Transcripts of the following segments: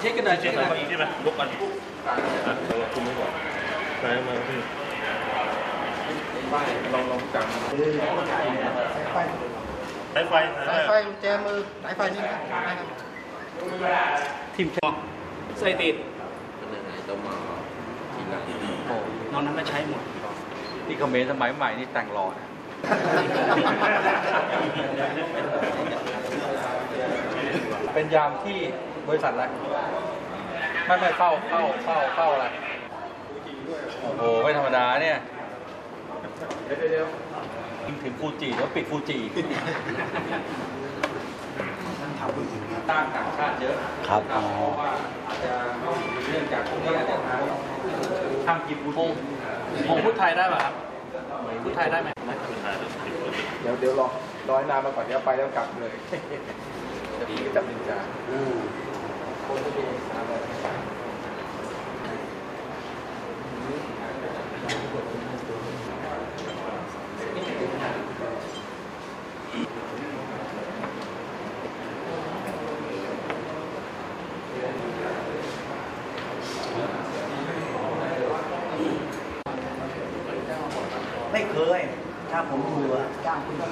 เช็คกันหน่อยเช็คกันหน่อยใช่ไหมลุกกันคุมไว้ก่อนใช่มาพี่ลองลองจับสายไฟสายไฟกุญแจมือสายไฟนี่นะครับทีมชอบใส่ติดต้องมาทีหลังโอ้นอกนั้นก็ใช้หมดที่คอมเขมรสมัยใหม่นี่แต่งรอนะ เป็นยามที่บริษัทอะไรไม่ไม่เข้าเข้าเข้าเข้าอะไรโอ้โหไม่ธรรมดาเนี่ยถึงฟูจิแล้วปิดฟูจิตั้งต่างชาติเยอะครับเพราะว่าอาจจะเนื่องจากพวกนี้อาจจะทำกินฟูจิผมพูดไทยได้ป่ะครับพูดไทยได้ไหมเดี๋ยวเดี๋ยวรอรอให้นานมาก่อนเดี๋ยวไปแล้วกลับเลย จะมีก็จับนินจาไม่เคย ถ้าผมดูอะจ้างคุณผม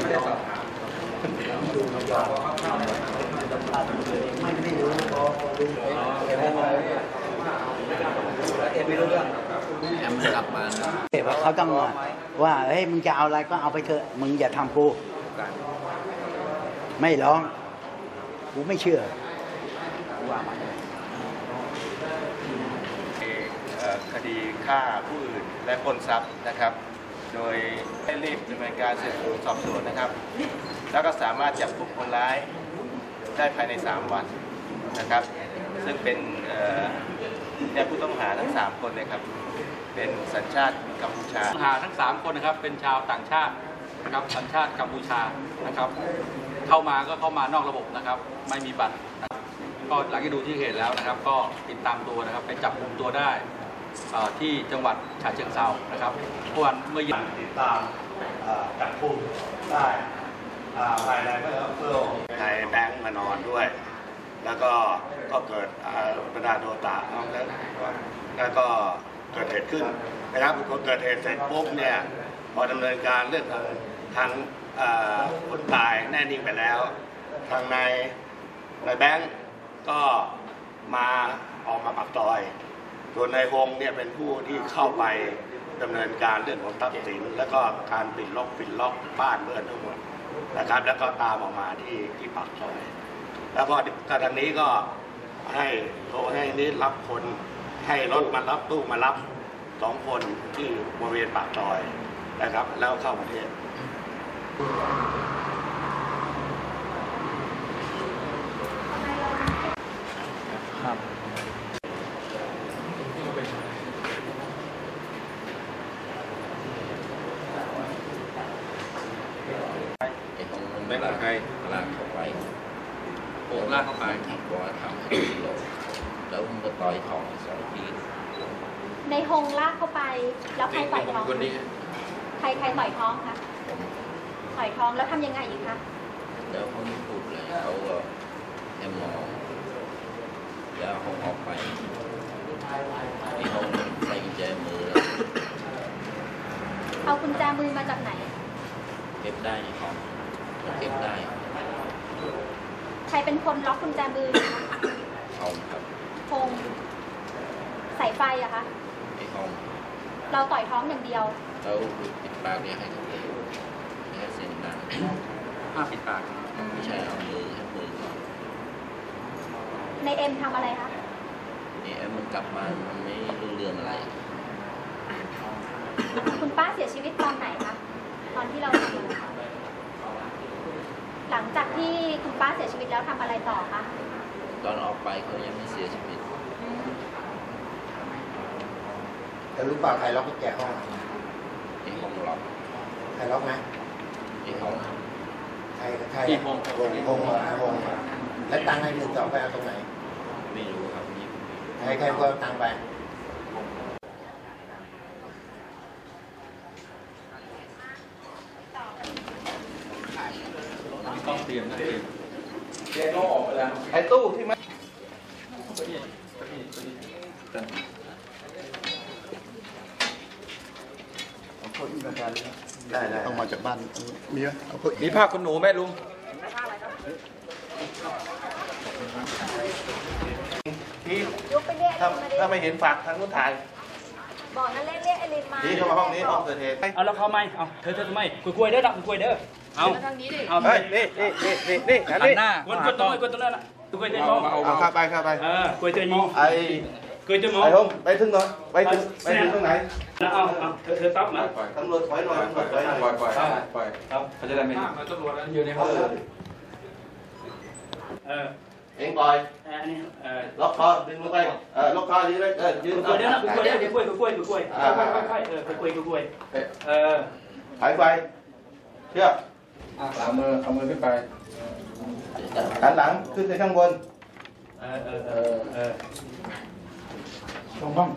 ไม่ได้สอบ ไม่ไม่รู้พอดูเอ็มเอ็มไม่รู้เรื่องแอมกลับมาเห็นว่าเขาต้องว่าว่าเฮ้ยมึงจะเอาอะไรก็เอาไปเถอะมึงอย่าทำกูไม่ร้องกูไม่เชื่อคดีฆ่าผู้อื่นและปล้นทรัพย์นะครับ โดยให้รีบดำเนินการสืบสวนสอบสวนนะครับ แล้วก็สามารถจับกลุ่มคนร้ายได้ภายใน 3 วันนะครับ ซึ่งเป็นเอ่อเนี่ยผู้ต้องหาทั้ง 3 คนเลยครับ เป็นสัญชาติกัมพูชาผู้ต้องหาทั้ง 3 คนนะครับ เป็นชาวต่างชาตินะครับสัญชาติกัมพูชานะครับ เข้ามาก็เข้ามานอกระบบนะครับ ไม่มีบัตรนะครับก็หลังจากดูที่เหตุแล้วนะครับ ก็ติดตามตัวนะครับ ไปจับกลุ่มตัวได้เอ่อที่จังหวัดฉะเชิงเทรานะครับเมื่อวันเมื่อเย็นติดตามเอ่อจับกลุ่มได้อ่า ภายในเมื่อเมื่อในแบงค์มานอนด้วย แล้วก็ก็เกิดอ่าประดาโทสะแล้วแล้วก็เกิดเหตุขึ้นนะครับพอเกิดเหตุเสร็จปุ๊บเนี่ยพอดำเนินการเรื่องของทางคนตายแน่นิ่งไปแล้ว ทางในในแบงค์ก็มาออกมาปักซอยส่วนนายฮงเนี่ยเป็นผู้ที่เข้าไปดำเนินการเรื่องของทรัพย์สิน แล้วก็การปิดล็อกปิดล็อกบ้านเมื่อทั้งหมด นะครับ แล้วก็ตามออกมาที่ที่ปากซอยแล้วพอทางนี้ก็ให้โทรให้นี้รับคนให้รถมารับตู้มารับสองคนที่บริเวณปากซอยนะครับ แล้วเข้าประเทศ ไอ้ของมัน ไม่ลากลากเข้าไปโอ้ลากเข้าไปที่บอกว่าทำให้กิโลแล้วมันก็ต่อยท้องสองทีในหงลากเข้าไป แล้วใครต่อยท้องคนนี้ใครใครต่อยท้องคะผมต่อยท้องแล้วทำยังไงอีกคะแล้วเขาไม่พูดเลยเขาก็แค่มองแล้วเขาออกไปไอ้ห้องใส่กุญแจมือแล้วเอากุญแจมือมาจากไหน เก็บได้ในห้อง เก็บได้ใครเป็นคนล็อกกุญแจมือห้องครับคงสายไฟอะคะ ไอ้ห้องเราต่อยท้องอย่างเดียว แล้วปิดปากเนี่ยให้เขาเองให้เส้นดันห้ามปิดปากไม่ใช่เอามือให้มือก่อนในเอ็มทำอะไรคะนี่แอมมันกลับมามันไม่รู้เรื่องอะไร คุณป้าเสียชีวิตตอนไหนคะ ตอนที่เราดูหลังจาก ที่คุณป้าเสียชีวิตแล้วทำอะไรต่อคะ ตอนออกไปเขายังไม่เสียชีวิตอืมแต่รู้เปล่าใครล็อกกุญแจห้องไอ้ห้องล็อกใครล็อกไหมไอ้ห้องใครใครที่ห้องวงวงเหรอวงเหรอแล้วตังค์ในหนึ่งสองไปเอาตรงไหน ไม่รู้ครับนี่ใครใครก็เอาตังค์ไป เตรียมนะเตรียม เจ๊โน่ออกไปแล้ว ไอ้ตู้ที่มัน ได้ได้ต้องมาจากบ้านมีไหมเอาเก้าอี้มีผ้าคุณหนูไหมลุงที่ยกไปเรียกถ้ามาดิถ้าไม่เห็นฝากทางนู้นถ่ายบอกนั่นเรียกเรียกไอรินมาที่เข้ามาห้องนี้ห้องเกิดเหตุเอาแล้วเขาไหมเอาเธอเธอทำไมคุยคุยเด้อดักคุยเด้อเอาเอาเฮ้ยนี่นี่นี่นี่นี่อันหันนี้หน้ากวนกวนตรงนั้นกวนตรงนั้นน่ะ คุยเดินมองเอาเข้าไปเข้าไปเออคุยเดินมองไอ้คุยเดินมองไอ้ห้องไปถึงหน่อยไปถึงไปถึงตรงไหนแล้วเอาเอาเธอเธอต๊อบนะปล่อยตำรวจถอยหน่อยตำรวจถอยหน่อยปล่อยปล่อยปล่อยครับเขาจะได้ไม่ตำรวจอยู่ในห้องเออเองปล่อยอันนี้เออล็อกคอดึงลงไปเออล็อกคอดีเลยเออยืนคุยเด้อนะคุยเด้อเดี๋ยวคุยคุยคุยคุยค่อยค่อยเออคุยคุยคุยเออหายไฟเชือกเอามือเอามือขึ้นไป หันหลังขึ้นไปข้างบนเออเออเออเออตรงห้อง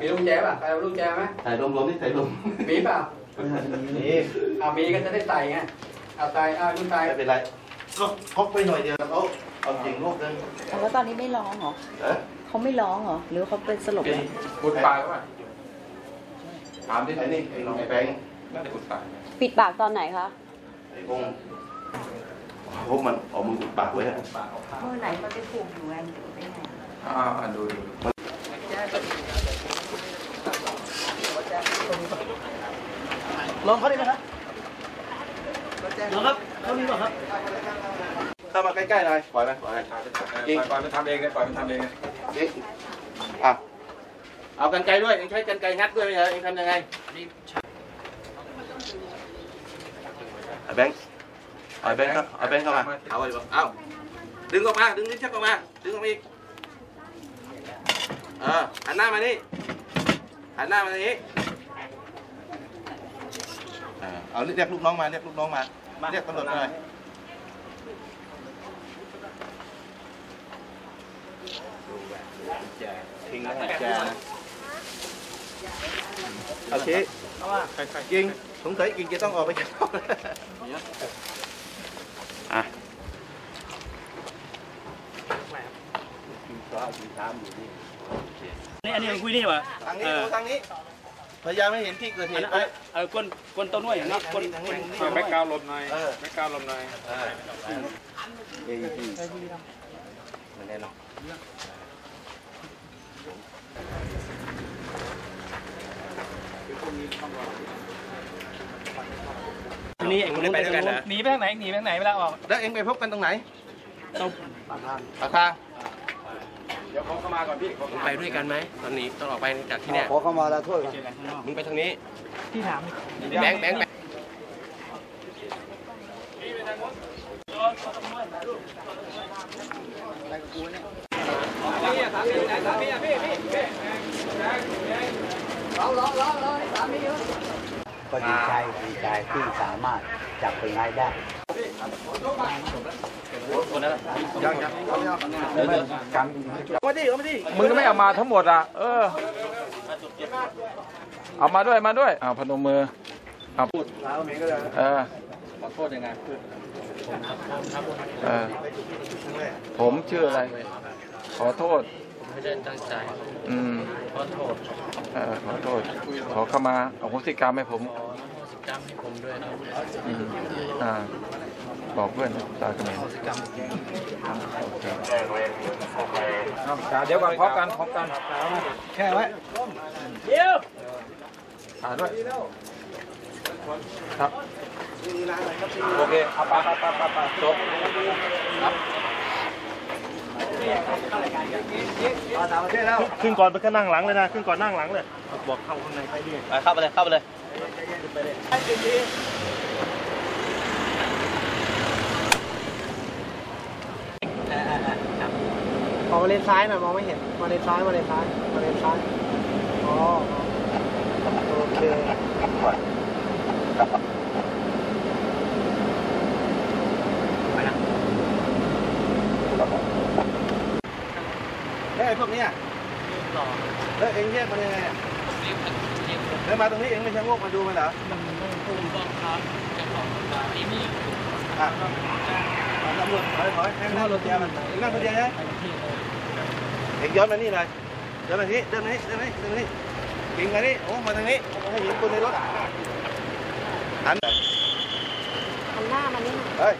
มีลูกแจป่ะใครเอาลูกแจไหมถ่ายรวมๆนี่ถ่ายรวมมีเปล่านี่เอามีก็จะได้ใส่ไงเอาใส่เอาคุณใส่ไม่เป็นไรก็พกไปหน่อยเดียวแล้วเขาเอาจริงลูกนึงแต่ว่าตอนนี้ไม่ร้องเหรอเขาไม่ร้องเหรอหรือเขาเป็นสลบเลยอุดปากป่ะถามที่ไอ้นี่ไอ้น้องไอ้แบงค์น่าจะอุดปากปิดปากตอนไหนคะไอ้พง พวกมันเอามืออุดปากไว้ฮะเมื่อไหนมันไปผูกอยู่แอนอยู่ได้ไงอ่าอ่าดูดูลองเขาได้ไหมครับลองครับเขามีป่ะครับเข้ามาใกล้ๆหน่อยปล่อยไหมปล่อยจริงปล่อยมันทำเองเลยปล่อยมันทำเองเลยจริงอะเอากันไกลด้วยเองใช้กันไกลงัดด้วยไหมเหรอเองทำยังไงไอ้แบงค์ ไอ้แบงค์ครับไอ้แบงค์เข้ามาเอาไว้เอาดึงออกมา ดึงนิ้วเชือกออกมา ดึงออกมาอีก เออ หันหน้ามานี่ หันหน้ามาทางนี้เออเอาเรียกลูกน้องมา เรียกลูกน้องมา เรียกตำรวจมาหน่อยทิ้งนะแจนะเอาชี้ยิงสงสัยกิงจะต้องออกไปจากห้องอะ นี่อันนี้คุยนี่ป่ะทางนี้ดูทางนี้พยายามไม่เห็นที่เกิดเหตุไปเออกวนกวนต้นน้อยอย่างนี้กวนกวนแบ็กกราวด์ลมหน่อยเออแบ็กกราวด์ลมหน่อยเออเออที่มันแน่นอนนี่ไอ้คนนี้ไปด้วยกันนะหนีไปทางไหนหนีไปทางไหนเวลาออกแล้วเอ็งไปพบกันตรงไหนต้องปากทางเดี๋ยวขอ เข้ามาก่อนพี่ขอเข้ามาไปด้วยกันไหมตอนนี้ต้องออกไปจากที่เนี่ยขอเข้ามาแล้วโทษครับมึงไปทางนี้ที่ถามแบงค์แบงค์แบงค์ก็ดีใจดีใจที่สามารถจับคนร้ายได้ มาดิเอามาดิมึงก็ไม่เอามาทั้งหมดอะ เออ เอามาด้วยมาด้วยเอาพนมมือเอาพูดเออขอโทษยังไงเออผมชื่ออะไร ขอโทษไม่ได้ตั้งใจ อืม ขอโทษ เออ ขอโทษ ขอเข้ามาเอาโหสิกรรมให้ผมขอโหสิกรรมให้ผมด้วยนะอืมอ่า บอกเพื่อนตาเขมรโหสิกรรมโอเคเดี๋ยวก่อนพร้อมกันพร้อมกันแค่ไว้เดี๋ยวถ่ายด้วยครับโอเคเอาไปไปไปไปจบครับขึ้นก่อนไปแค่นั่งหลังเลยนะ ขึ้นก่อนนั่งหลังเลย บอกเข้าข้างในไปดิเข้าไปเลย เข้าไปเลย องมาเลนซ้ายหน่อยมองไม่เห็น มาเลนซ้าย มาเลนซ้าย มาเลนซ้าย อ๋อ โอเคแล้วไอ้พวกเนี้ยแล้วเอ็งแยกมันยังไงอะทีริงแล้วมาตรงนี้เองไม่ชะโงกมาดูมันเหรอมันต้องภูมิบังคับเจ้าของบ้านที่มีอะอะตำรวจถอยถอยให้นั่งรถเดียวมันนั่งคนเดียวใช่ไหมไปที่ เองย้อนมานี่เลยเดินมาที่เดินมานี่เดินมานี่เดินมานี่ยิงมานี่โอ้มาทางนี้ให้ยิงปืนในรถหันหันหน้ามานี่เฮ้ย